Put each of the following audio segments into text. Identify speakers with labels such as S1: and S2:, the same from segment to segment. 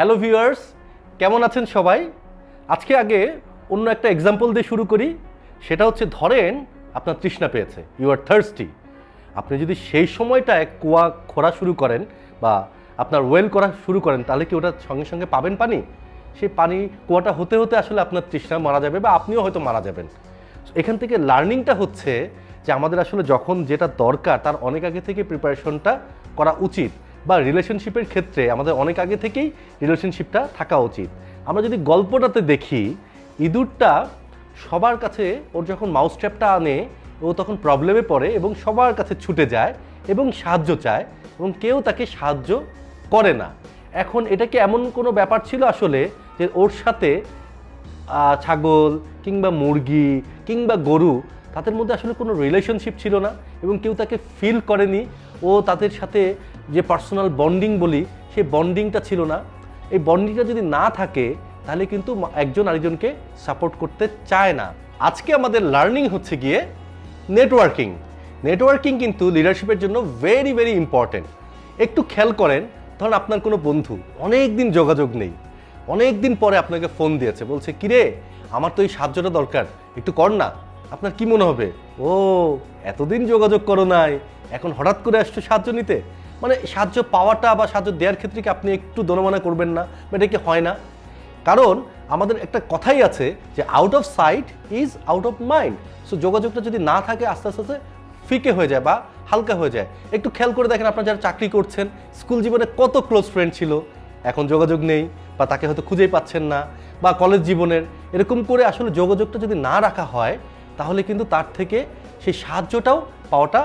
S1: Hello viewers, কেমন আছেন সবাই? আজকে আগে অন্য একটা এক্সাম্পল দিয়ে শুরু করি। সেটা হচ্ছে ধরেন আপনার তৃষ্ণা পেয়েছে ইউ আর থার্সটি আপনি যদি সেই সময়টায় কুয়া খোঁড়া শুরু করেন বা আপনার ওয়েল করা শুরু করেন, তাহলে কি ওটা সঙ্গে সঙ্গে পাবেন পানি? সেই পানি, কুয়াটা হতে হতে আসলে আপনার তৃষ্ণা মারা যাবে বা আপনিও হয়তো মারা যাবেন। এখান থেকে লার্নিংটা হচ্ছে যে আমাদের আসলে যখন যেটা দরকার, তার অনেক আগে থেকে প্রিপারেশনটা করা উচিত। বা রিলেশনশিপের ক্ষেত্রে আমাদের অনেক আগে থেকেই রিলেশনশিপটা থাকা উচিত। আমরা যদি গল্পটাতে দেখি, ইঁদুরটা সবার কাছে, ওর যখন মাউস ট্র্যাপটা আনে, ও তখন প্রবলেমে পড়ে এবং সবার কাছে ছুটে যায় এবং সাহায্য চায় এবং কেউ তাকে সাহায্য করে না। এখন এটা কি এমন কোনো ব্যাপার ছিল আসলে যে ওর সাথে ছাগল কিংবা মুরগি কিংবা গরু তাদের মধ্যে আসলে কোনো রিলেশনশিপ ছিল না এবং কেউ তাকে ফিল করেনি, ও তাদের সাথে যে পার্সোনাল বন্ডিং বলি, সেই বন্ডিংটা ছিল না। এই বন্ডিংটা যদি না থাকে, তাহলে কিন্তু একজন আরেকজনকে সাপোর্ট করতে চায় না। আজকে আমাদের লার্নিং হচ্ছে গিয়ে নেটওয়ার্কিং নেটওয়ার্কিং কিন্তু লিডারশিপের জন্য ভেরি ভেরি ইম্পর্ট্যান্ট একটু খেয়াল করেন, ধরুন আপনার কোনো বন্ধু অনেক দিন যোগাযোগ নেই। অনেক দিন পরে আপনাকে ফোন দিয়েছে, বলছে, কিরে, আমার তো এই সাহায্যটা দরকার, একটু কর না। আপনার কি মনে হবে? ও, এতদিন যোগাযোগ করো নাই, এখন হঠাৎ করে আসছো সাহায্য নিতে? মানে সাহায্য পাওয়াটা বা সাহায্য দেওয়ার ক্ষেত্রে কি আপনি একটু দনমানা করবেন না? এটা কি হয় না? কারণ আমাদের একটা কথাই আছে যে out of sight is out of mind so যোগাযোগটা যদি না থাকে, আস্তে আস্তে আস্তে ফিকে হয়ে যায় বা হালকা হয়ে যায়। একটু খেয়াল করে দেখেন আপনারা যারা চাকরি করছেন স্কুল জীবনে কত ক্লোজ ফ্রেন্ড ছিল। এখন যোগাযোগ নেই বা তাকে হয়তো খুঁজেই পাচ্ছেন না বা কলেজ জীবনের। এরকম করে আসলে যোগাযোগটা যদি না রাখা হয়, তাহলে কিন্তু তার থেকে সেই সাহায্যটাও পাওয়াটা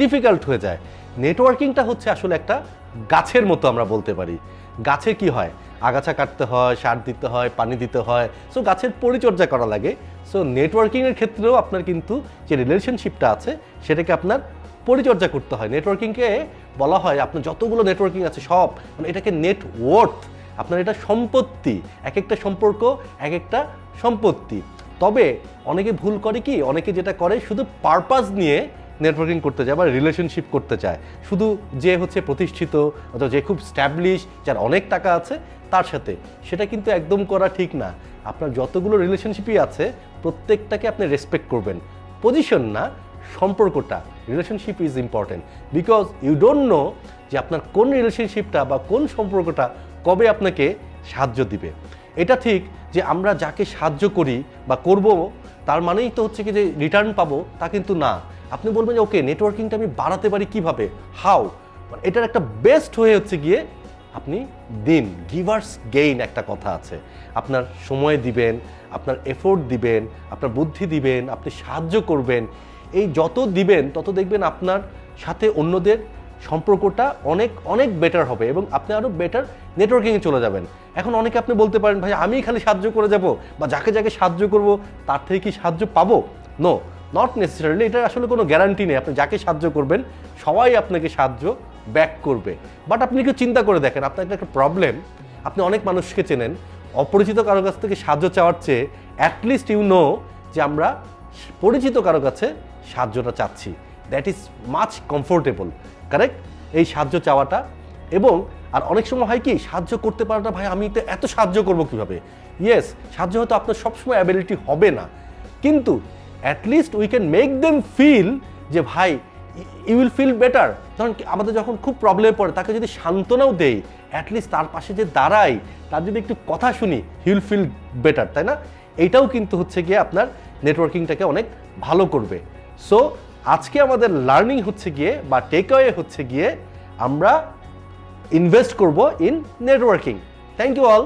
S1: ডিফিকাল্ট হয়ে যায়। নেটওয়ার্কিংটা হচ্ছে আসলে একটা গাছের মতো আমরা বলতে পারি। গাছে কি হয়? আগাছা কাটতে হয়, সার দিতে হয়, পানি দিতে হয়। সো গাছের পরিচর্যা করা লাগে। সো নেটওয়ার্কিংয়ের ক্ষেত্রেও আপনার কিন্তু যে রিলেশনশিপটা আছে, সেটাকে আপনার পরিচর্যা করতে হয়। নেটওয়ার্কিংকে বলা হয়, আপনার যতগুলো নেটওয়ার্কিং আছে, সব মানে এটাকে নেটওয়ার্থ আপনার এটা সম্পত্তি এক একটা সম্পর্ক এক একটা সম্পত্তি। তবে অনেকে ভুল করে কি? অনেকে যেটা করে, শুধু পারপাস নিয়ে নেটওয়ার্কিং করতে চায় বা রিলেশনশিপ করতে চায়। শুধু যে হচ্ছে প্রতিষ্ঠিত অথবা যে খুব স্ট্যাবলিশ যার অনেক টাকা আছে, তার সাথে। সেটা কিন্তু একদম করা ঠিক না। আপনার যতগুলো রিলেশনশিপই আছে, প্রত্যেকটাকে আপনি রেসপেক্ট করবেন। পজিশন না, সম্পর্কটা। Relationship is important because you don't know যে আপনার কোন রিলেশনশিপটা বা কোন সম্পর্কটা কবে আপনাকে সাহায্য দিবে। এটা ঠিক যে আমরা যাকে সাহায্য করি বা করব তার মানেই তো হচ্ছে কি যে রিটার্ন পাবো, তা কিন্তু না। আপনি বলবেন যে, ওকে নেটওয়ার্কিংটা আমি বাড়াতে পারি কীভাবে? হাউ এটার একটা বেস্ট হয়ে হচ্ছে গিয়ে আপনি দিন গিভার্স গেইন একটা কথা আছে। আপনার সময় দিবেন, আপনার এফোর্ট দিবেন, আপনার বুদ্ধি দিবেন, আপনি সাহায্য করবেন। এই যত দিবেন, তত দেখবেন আপনার সাথে অন্যদের সম্পর্কটা অনেক অনেক বেটার হবে এবং আপনি আরও বেটার নেটওয়ার্কিংয়ে চলে যাবেন। এখন অনেকে আপনি বলতে পারেন, ভাই, আমি খালি সাহায্য করে যাব বা যাকে যাকে সাহায্য করব, তার থেকে কি সাহায্য পাবো? নো নট নেসেসারিলি এটা আসলে কোনো গ্যারান্টি নেই। আপনি যাকে সাহায্য করবেন, সবাই আপনাকে সাহায্য ব্যাক করবে। বাট আপনি একটু চিন্তা করে দেখেন, আপনার একটা প্রবলেম আপনি অনেক মানুষকে চেনেন, অপরিচিত কারও কাছ থেকে সাহায্য চাওয়ার চেয়ে অ্যাটলিস্ট ইউ নো যে আমরা পরিচিত কারও কাছে সাহায্যটা চাচ্ছি। That is much comfortable correct এই সাহায্য চাওয়াটা এবং আর অনেক সময় হয় কি, সাহায্য করতে পারাটা, ভাই, আমি তো এত সাহায্য করব কীভাবে? ইয়েস সাহায্য হয়তো আপনার সবসময় অ্যাবিলিটি হবে না। কিন্তু at least we can make them feel যে, ভাই ইউ উইল ফিল বেটার ধরুন আমাদের যখন খুব প্রবলেমে পড়ে, তাকে যদি সান্ত্বনাও দেই অ্যাটলিস্ট তার পাশে যে দাঁড়াই, তার যদি একটু কথা শুনি হি উইল ফিল বেটার তাই না? এইটাও কিন্তু হচ্ছে গিয়ে আপনার নেটওয়ার্কিংটাকে অনেক ভালো করবে। সো আজকে আমাদের লার্নিং হচ্ছে গিয়ে বা টেকওয়ে হচ্ছে গিয়ে আমরা ইনভেস্ট করব in networking thank you all